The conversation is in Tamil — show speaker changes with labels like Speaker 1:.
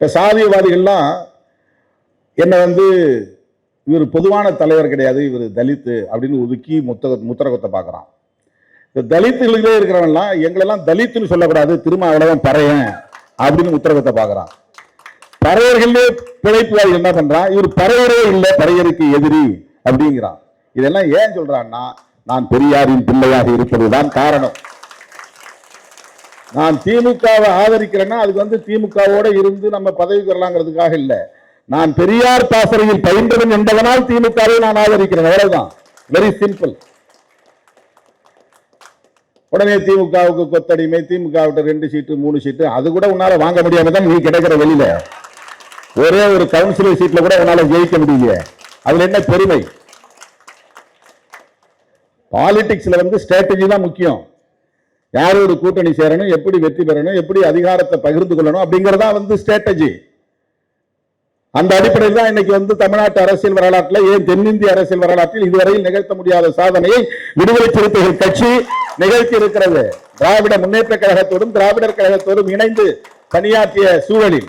Speaker 1: இப்போ சாதியவாதிகள்லாம் என்னை வந்து இவர் பொதுவான தலைவர் கிடையாது இவர் தலித்து அப்படின்னு ஒதுக்கி முத்தக முத்தரகத்தை பார்க்குறான். இந்த தலித்துகளிலே இருக்கிறவன்லாம் எங்களெல்லாம் தலித்துன்னு சொல்லக்கூடாது திரும்ப அவ்வளோதான் பறையன் அப்படின்னு உத்தரகத்தை பார்க்குறான். பறையர்களே பிழைப்புவாதி என்ன பண்ணுறான் இவர் பறையரே இல்லை பறையருக்கு எதிரி அப்படிங்கிறான். இதெல்லாம் ஏன் சொல்கிறான்னா நான் பெரியாரின் பிள்ளையாக இருப்பதுதான் காரணம். நான் திமுகவை ஆதரிக்கிறேன்னா அதுக்கு வந்து திமுகவோட இருந்து நம்ம பதவி பெறலாங்கிறதுக்காக இல்லை. நான் பெரியார் பாசறையில் பயின்றவன் என்பதனால் திமுகவை நான் ஆதரிக்கிறேன். அவ்வளவுதான். வெரி சிம்பிள் உடனே திமுகவுக்கு கொத்தடிமை திமுக விட்ட ரெண்டு சீட்டு மூணு சீட்டு அது கூட உன்னால வாங்க முடியாம தான் நீ கிடைக்கிற வெளியில. ஒரே ஒரு கவுன்சிலர் சீட்ல கூட உன்னால ஜெயிக்க முடியல அதுல என்ன பெருமை? பாலிடிக்ஸ்ல வந்து ஸ்ட்ராட்டஜி தான் முக்கியம். யாரோட கூட்டணி சேரணும் எப்படி வெற்றி பெறணும் எப்படி அதிகாரத்தை பகிர்ந்து கொள்ளணும் அப்படிங்கறதா வந்து ஸ்ட்ராட்டஜி அந்த அடிப்படையில் தான் இன்னைக்கு வந்து தமிழ்நாட்டு அரசியல் வரலாற்றில் ஏன் தென்னிந்திய அரசியல் வரலாற்றில் இதுவரையில் நிகழ்த்த முடியாத சாதனையை விடுதலை சிறுத்தைகள் கட்சி நிகழ்த்தி இருக்கிறது. திராவிட முன்னேற்ற கழகத்தோடும் திராவிடர் கழகத்தோடும் இணைந்து பணியாற்றிய சூழலில்.